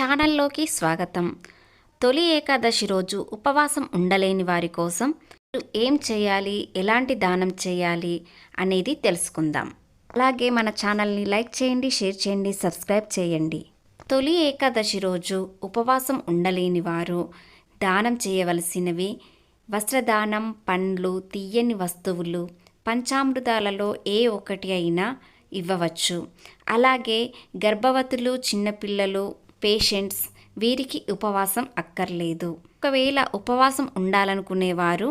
ఛానల్లోకి స్వాగతం. తొలి ఏకాదశి రోజు ఉపవాసం ఉండలేని వారి కోసం ఏం చేయాలి? ఎలాంటి దానం చేయాలి? అనేది తెలుసుకుందాం. అలాగే మన ఛానల్ని లైక్ చేయండి షేర్ చేయండి సబ్స్క్రైబ్ చేయండి. తొలి ఏకాదశి రోజు ఉపవాసం ఉండలేని వారు దానం చేయవలసినవి వస్త్రదానం పండ్లు తీయని వస్తువులు పంచామృతాలలో ఏ ఒకటి అయినా ఇవ్వవచ్చు. అలాగే గర్భవతులు చిన్నపిల్లలు పేషెంట్స్ వీరికి ఉపవాసం అక్కర్లేదు. ఒకవేళ ఉపవాసం ఉండాలనుకునేవారు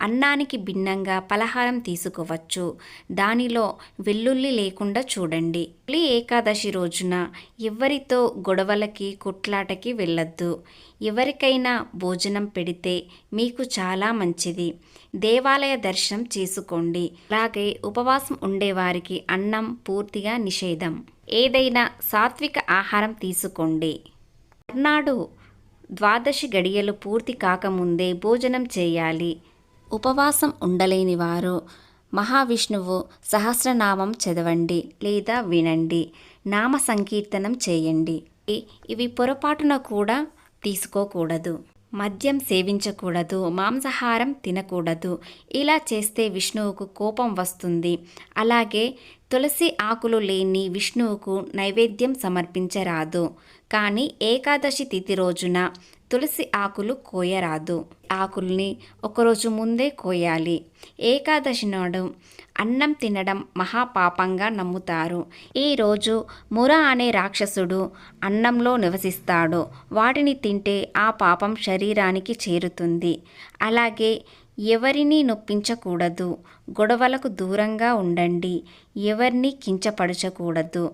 అన్నానికి భిన్నంగా పలహారం తీసుకోవచ్చు. దానిలో వెల్లుల్లి లేకుండా చూడండి. తొలి ఏకాదశి రోజున ఎవరితో గొడవలకి కొట్లాటకి వెళ్ళొద్దు. ఎవరికైనా భోజనం పెడితే మీకు చాలా మంచిది. దేవాలయ దర్శనం చేసుకోండి. అలాగే ఉపవాసం ఉండేవారికి అన్నం పూర్తిగా నిషేధం. ఏదైనా సాత్విక ఆహారం తీసుకోండి. మర్నాడు ద్వాదశి గడియలు పూర్తి కాకముందే భోజనం చేయాలి. ఉపవాసం ఉండలేని వారు మహావిష్ణువు సహస్రనామం చదవండి లేదా వినండి నామ సంకీర్తనం చేయండి. ఇ- ఇవి పొరపాటున కూడా తీసుకోకూడదు. మద్యం సేవించకూడదు మాంసాహారం తినకూడదు. ఇలా చేస్తే విష్ణువుకు కోపం వస్తుంది. అలాగే తులసి ఆకులు లేని విష్ణువుకు నైవేద్యం సమర్పించరాదు. కానీ ఏకాదశి తిథి రోజున తులసి ఆకులు కోయరాదు. ఆకుల్ని ఒకరోజు ముందే కోయాలి. ఏకాదశి నాడు అన్నం తినడం మహాపాపంగా నమ్ముతారు. ఈరోజు ముర అనే రాక్షసుడు అన్నంలో నివసిస్తాడు. వాటిని తింటే ఆ పాపం శరీరానికి చేరుతుంది. అలాగే ఎవరిని నొప్పించకూడదు. గొడవలకు దూరంగా ఉండండి. ఎవరిని కించపరచకూడదు.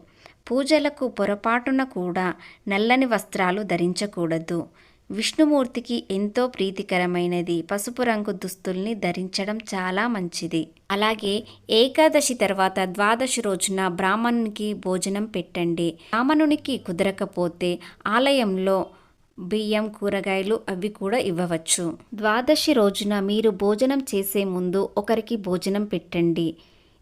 పూజలకు పొరపాటున కూడా నల్లని వస్త్రాలు ధరించకూడదు. విష్ణుమూర్తికి ఎంతో ప్రీతికరమైనది. పసుపు రంగు దుస్తుల్ని ధరించడం చాలా మంచిది. అలాగే ఏకాదశి తర్వాత ద్వాదశి రోజున బ్రాహ్మణునికి భోజనం పెట్టండి. బ్రాహ్మణునికి కుదరకపోతే ఆలయంలో బియ్యం కూరగాయలు అవి కూడా ఇవ్వవచ్చు. ద్వాదశి రోజున మీరు భోజనం చేసే ముందు ఒకరికి భోజనం పెట్టండి.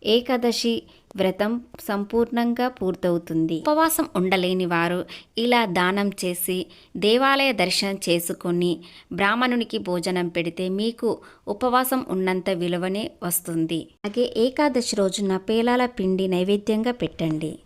ఏకాదశి వ్రతం సంపూర్ణంగా పూర్తవుతుంది. ఉపవాసం ఉండలేని వారు ఇలా దానం చేసి దేవాలయ దర్శనం చేసుకొని బ్రాహ్మణునికి భోజనం పెడితే మీకు ఉపవాసం ఉన్నంత విలువనే వస్తుంది. అలాగే ఏకాదశి రోజున పేలాల పిండి నైవేద్యంగా పెట్టండి.